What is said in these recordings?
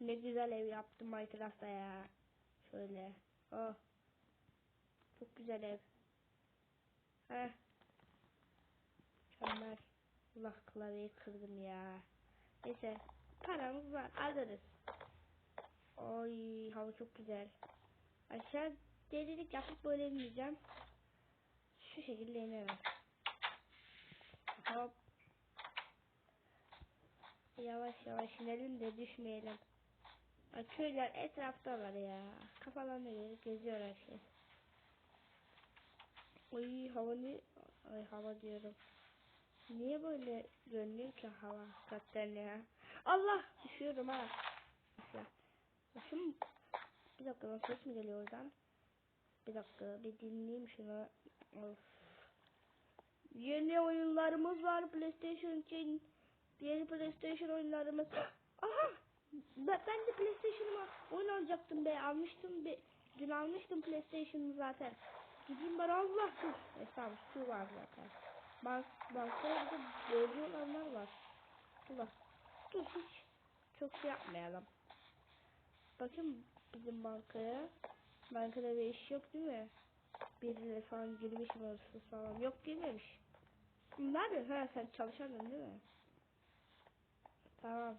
ne güzel ev yaptım Minecraft'ta ya. Şöyle. Oh. Çok güzel ev. Heh. Mükemmel. Allah klavyeyi kırdım ya. Neyse. Paramız var. Alırız. Oy hava çok güzel. Aşağı delilik yapıp böyle ineceğim. Şu şekilde inerim. Hop. Yavaş yavaş inelim de düşmeyelim. Ay, Köyler etraftalar ya. Kafalarına göre geziyor her şey. Oy hava ne? Ay hava diyorum. Niye böyle görünüyor ki hava hakikaten ya? Allah düşüyorum ha. Mesela. Şimdi bir dakika lan ses mi geliyor oradan? Bir dakika bir dinleyeyim şunu. Of. Yeni oyunlarımız var PlayStation için. Yeni PlayStation oyunlarımız. Aha! Ben, de PlayStation'ıma oyun alacaktım be. Almıştım be. Dün almıştım PlayStation'ı zaten. Gideyim bari Allah. E tamam şu var zaten. Bank, de borcu olanlar var. Bak. Dur hiç çok şey yapmayalım. Bakın bizim bankaya. Bankada bir iş yok değil mi? Birileri falan girmiş mi hırsız falan. Yok girmemiş. Ne yapıyorsun? Ha sen çalışandın değil mi? Tamam.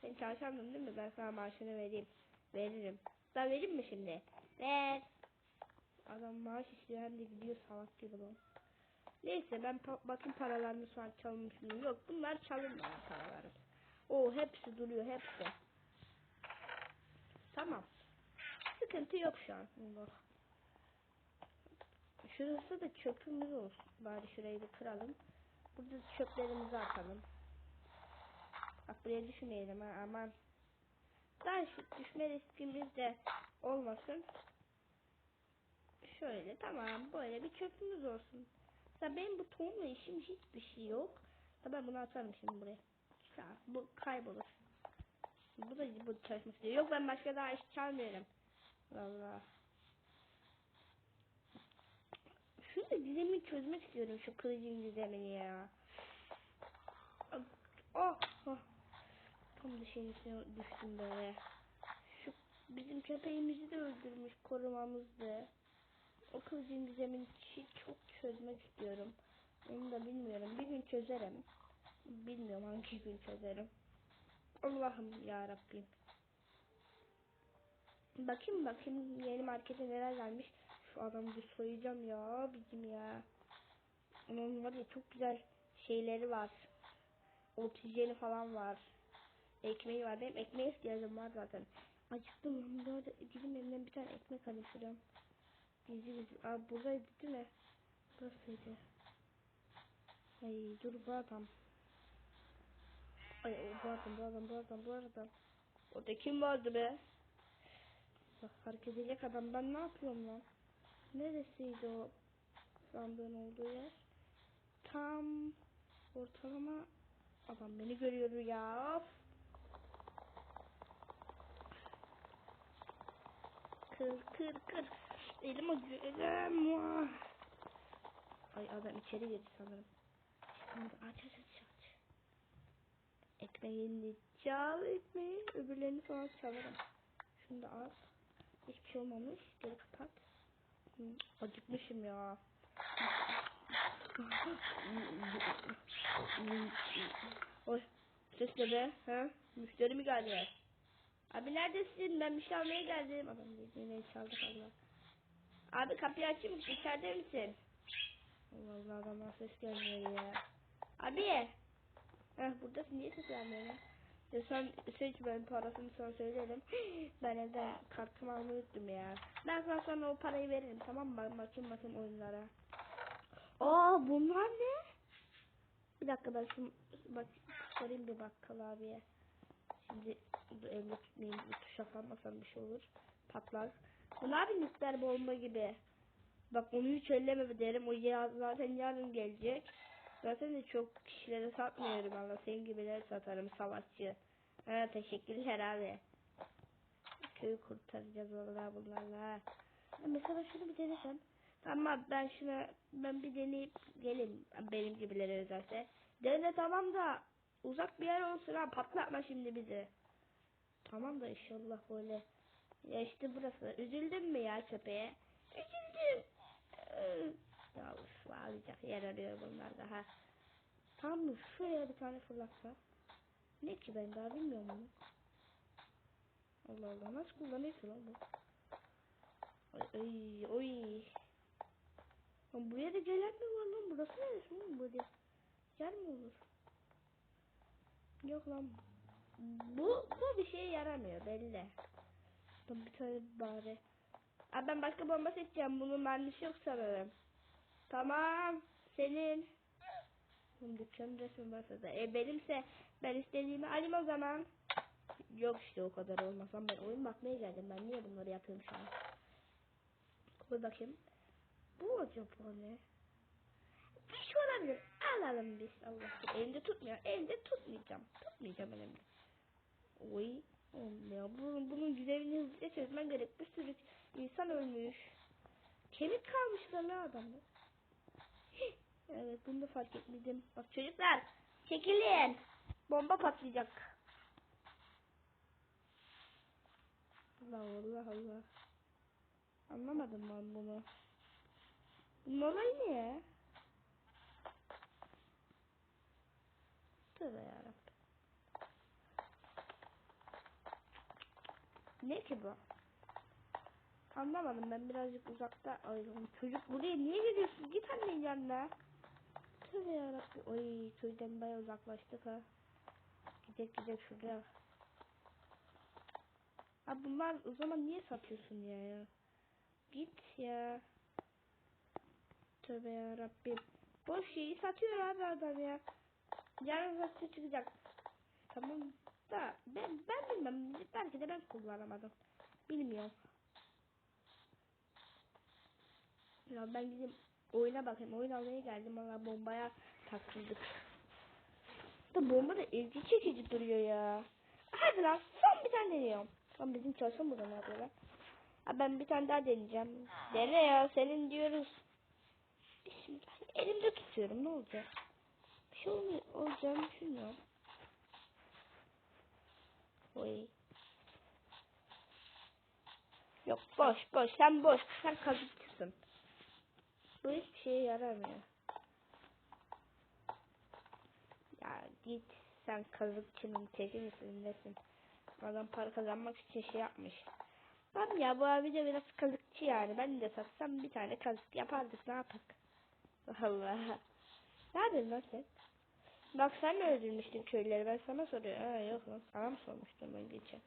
Sen çalışandın değil mi? Ben sana maaşını vereyim. Veririm. Ben vereyim mi şimdi? Ver. Adam maaş istiyor hem de gidiyor salak gibi lan. Neyse ben pa bakın paralarını sonra çalmış mıyım? Yok bunlar çalınmayan paralarım. O hepsi duruyor hepsi. Tamam. Sıkıntı yok şu an. Allah. Şurası da çöpümüz olsun. Bari şurayı bir kıralım. Burada çöplerimizi atalım. Bak buraya düşmeyelim ha aman. Daha şu düşme riskimiz de olmasın. Şöyle tamam böyle bir çöpümüz olsun. Ya benim bu tohumla işim hiçbir şey yok. Ya ben bunu atarım şimdi buraya. Ya bu kaybolur. Bu da bu çalışmak istiyor. Yok ben başka daha iş çalmıyorum. Valla. Şunu da gizemi çözmek istiyorum şu kılıcın gizemini ya. Oh. Tam da şeyin içine düştüm böyle. Şu bizim köpeğimizi de öldürmüş korumamızdı. O kılıcın gizemini çi- çok çözmek istiyorum. Onu da bilmiyorum. Bir gün çözerim. Bilmiyorum hangi gün çözerim. Allah'ım ya Rabbim. Bakayım bakayım yeni markete neler gelmiş. Şu adamı bir soyacağım ya bizim ya. Onun var ya çok güzel şeyleri var. Oksijeni falan var. Ekmeği var. Benim ekmeğe ihtiyacım var zaten. Acıktım. Bu arada gidip elimden bir tane ekmek alayım şuradan. Gizli gizli. Aa buradaydı değil mi? Burasıydı. Ay dur bu. Ay bu adam bu adam bu adam. Orada kim vardı be? Bak fark edecek adam ben ne yapıyorum lan? Neresiydi o sandığın olduğu yer? Tam ortalama adam beni görüyor ya. Of. Kır kır kır. Elim acıyor. Ay adam içeri girdi sanırım. Şimdi aç aç aç aç. Ekmeğini çal ekmeği. Öbürlerini falan çalarım. Şunu da al. Hiçbir şey olmamış. Geri kapat. Hı, Acıkmışım ya. Oy. Ses ne be? Ha? Müşteri mi geldi? Abi neredesin? Ben bir şey almaya geldim. Adam dedi yine çaldı Allah. Abi kapıyı açayım mı? İçeride misin? Allah Allah adamdan ses gelmiyor ya. Abi. Heh buradasın niye ses vermiyor ya? Sen seç ben parasını sana söylerim. ben evden kartımı unuttum ya. Ben sana sonra o parayı veririm tamam mı? Bakayım bakayım oyunlara. Aa bunlar ne? Bir dakika ben şu bak sorayım bir bakkal abiye. Şimdi bu evde tutmayayım bu tuşa kalmasam bir şey olur. Patlar. Bu ne yapayım ister bomba gibi. Bak onu hiç elleme derim. O ya, zaten yarın gelecek. Zaten de çok kişilere satmıyorum ama senin gibileri satarım savaşçı. Ha teşekkürler abi. Köyü kurtaracağız vallahi bunlarla. Ya Mesela şunu bir denesem. Tamam ben şuna ben bir deneyip gelin benim gibileri özelse. Dene tamam da uzak bir yer olsun ha patlatma şimdi bizi. Tamam da inşallah böyle. Ya işte burası. Üzüldün mü ya köpeğe? Üzüldüm. Ee, Ya uf, ağlayacak yer arıyor bunlar daha. Tam mı? Şuraya bir tane fırlatsa. Ne ki ben daha bilmiyorum bunu. Allah Allah nasıl kullanıyorsun lan bu? Ay oy. Lan buraya da gelen mi var lan? Burası neresi oğlum böyle? Yer mi olur? Yok lan. Bu, bu bir şeye yaramıyor belli. Ben bir tane bari. Abi ben başka bomba seçeceğim. Bunun mermisi yok sanırım. Tamam. Senin. Bunun dükkanın resmi varsa da. E benimse ben istediğimi alayım o zaman. Yok işte o kadar olmasam ben oyun bakmaya geldim. Ben niye bunları yapıyorum şu an? Koy bakayım. Bu acaba ne? Bir şey olabilir. Alalım biz. Allah Elimde tutmuyor. Elimde tutmayacağım. Tutmayacağım elimde. Oy. Oğlum ya bunun, bunun güzelini hızlıca çözmen gerek. Bir sürü insan ölmüş. Kemik kalmışlar lan adamda. Evet bunu da fark etmedim. Bak çocuklar çekilin. Bomba patlayacak. Allah Allah Allah. Anlamadım ben bunu. Bunun olayı ne ya? Tövbe yarabbim. Ne ki bu? Anlamadım ben birazcık uzakta ayrıldım. Çocuk buraya niye geliyorsun? Git annenin yanına. Tövbe yarabbim. Oy köyden baya uzaklaştık ha. Gidek gidek şuraya. Abi bunlar o zaman niye satıyorsun ya? Git ya. Tövbe yarabbim. Boş şeyi satıyor abi adam ya. Yarın satışa çıkacak. Tamam da ben ben bilmem. Belki de ben kullanamadım. Bilmiyorum. Ya ben gidip oyuna bakayım. Oyun almaya geldim ama bombaya taktırdık. Da bomba da ilgi çekici duruyor ya. Hadi lan son bir tane deniyorum. Lan bizim çalışan burada ne yapıyorlar? Ha, ben bir tane daha deneyeceğim. Dene ya senin diyoruz. Bismillah. Elimde tutuyorum ne olacak? Bir şey olmuyor, olacağını düşünmüyorum. Oy. Yok boş boş sen boş sen kazıkçısın. Bu hiçbir şeye yaramıyor. Ya git sen kazıkçının teki misin nesin? Adam para kazanmak için şey yapmış. Tamam ya bu abi de biraz kazıkçı yani. Ben de satsam bir tane kazık yapardık ne yapak? Allah. Ne yapıyorsun lan sen? Bak sen mi öldürmüştün köyleri? Ben sana soruyorum. Ha yok lan sana mı sormuştum ben geçen?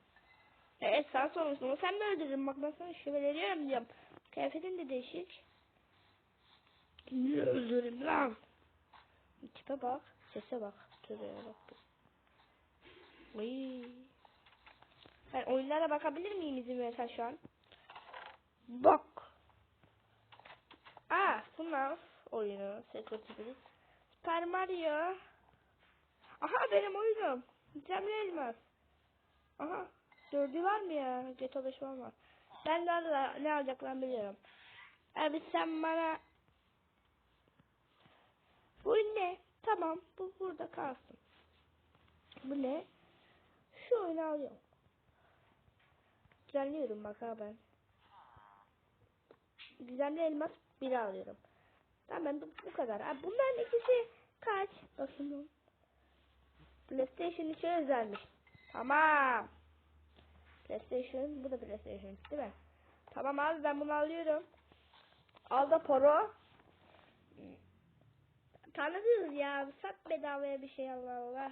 Evet sana sormuştum. Ama sen mi öldürdün? Bak ben sana şöyle veriyorum diyorum. Kıyafetin de değişik. Niye öldüreyim lan? Tipe bak. Sese bak. Tövbe yarabbim. Oy. Ben oyunlara bakabilir miyim izin verirsen şu an? Bak. Aa, FNAF oyunu. Breach. Super Mario. Aha benim oyunum. Cemre Elmas. Aha. Dördü var mı ya? GTA 5 var mı? Ben de arada ne alacaklarını biliyorum. Abi sen bana bu ne? Tamam bu burada kalsın. Bu ne? Şu oyunu alıyorum. Düzenliyorum bak ha ben. Düzenli elmas biri alıyorum. Tamam bu, bu kadar. Abi bunların ikisi kaç? Bakayım. PlayStation 3'e özelmiş. Tamam. PlayStation. Bu da PlayStation değil mi? Tamam abi ben bunu alıyorum. Al da poro. Tanıdınız ya. Sat bedavaya bir şey Allah Allah.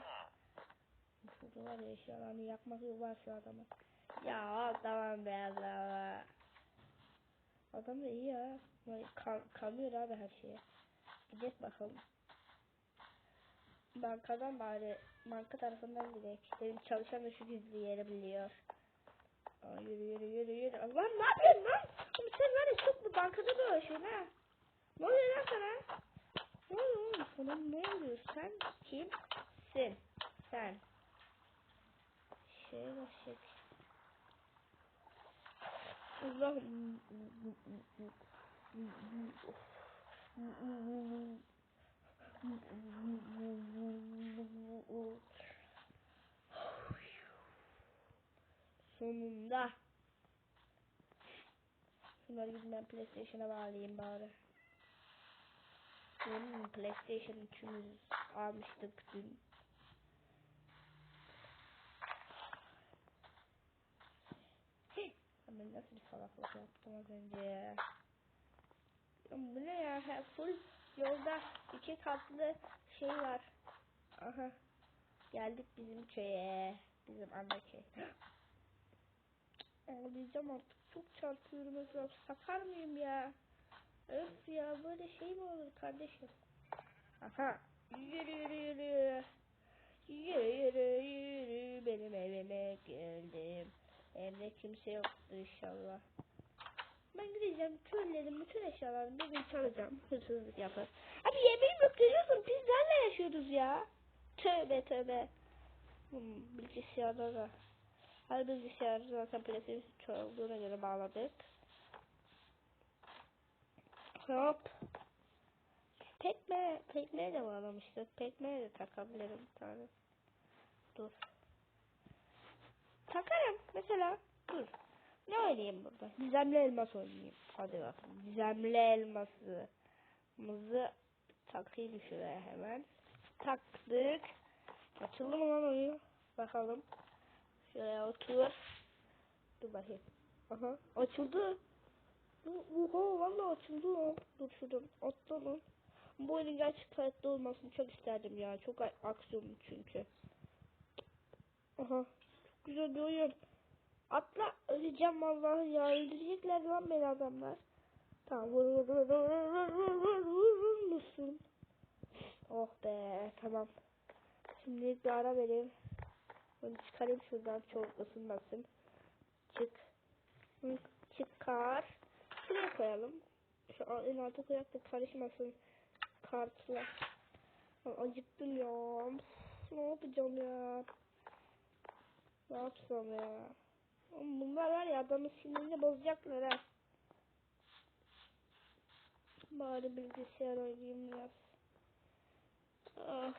Şurada var ya eşyalarını yakmak var şu adamı. Ya al tamam be Allah Allah. Adam da iyi ya. Vay, Kal kalıyor abi her şeye. Gidelim bakalım. Bankadan bari banka tarafından gidelim. Benim çalışan da şu gizli yeri biliyor. Aa, yürü yürü yürü yürü. Allah ne yapıyorsun lan? Oğlum sen var ya çok bu bankada dolaşıyorsun ha. Ne oluyor lan sana? Ne oluyor oğlum? Sana ne oluyor? Sen kimsin? Sen. Şey başlık. Allah'ım. Sonunda. Şunları gidip ben PlayStation'a bağlayayım bari. Benim PlayStation 3'ümüz almıştık dün. Ben nasıl bir salaklık yaptım az önce Bu ne ya? Full yolda iki katlı şey var. Aha. Geldik bizim köye. Bizim ana köy. Ağlayacağım artık. Çok çarpıyorum. Sakar mıyım ya? Öf ya böyle şey mi olur kardeşim? Aha. Yürü yürü yürü. Yürü yürü benim evime geldim. Evde kimse yoktur inşallah. Ben gideceğim köylerin bütün eşyalarını bir gün çalacağım. Hırsızlık yapar. Abi yemeğim yok görüyorsun biz nerede yaşıyoruz ya? Tövbe tövbe. Hmm, bilgisayarda da. Her bilgisayar zaten PlayStation çoğalduğuna göre bağladık. Hop. Pekme, pekmeye de bağlamıştık. Pekmeye de takabilirim bir tane. Dur. Takarım mesela. Dur. Ne oynayayım burada? Gizemli elmas oynayayım. Hadi bakalım. Gizemli elması. Mızı takayım şuraya hemen. Taktık. Açıldı mı lan oyun? Bakalım. Şuraya otur. Dur bakayım. Aha açıldı. Oha valla açıldı lan. Dur şuradan atla lan. Bu oyunun gerçek hayatta olmasını çok isterdim ya. Çok a- aksiyonlu çünkü. Aha. Çok güzel bir oyun. Atla öleceğim vallahi ya. Öldürecekler lan beni adamlar. Tamam vur vur vur vur vur vur vur vur vur musun? Oh be tamam. Şimdi bir ara vereyim. Bunu çıkarayım şuradan çok ısınmasın. Çık. Çıkar. Şuraya koyalım. Şu en alta koyak da karışmasın. Kartla. Acıktım ya. Ne yapacağım ya? Ne yapsam ya? Oğlum Bunlar var ya adamın sinirini bozacaklar ha. Bari bilgisayar oynayayım biraz. Ah.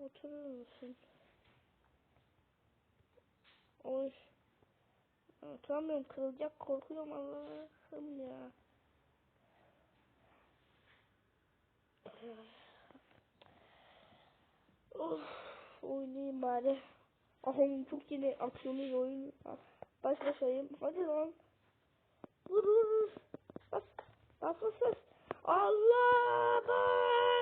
Oturur musun? Oy. Oturamıyorum kırılacak korkuyorum Allah'ım ya. Of oynayayım bari. Aha çok yeni aksiyonlu bir oyun. Baş başayım. Hadi lan. Vur vur vur. Bas. Bas bas bas. Allah bas.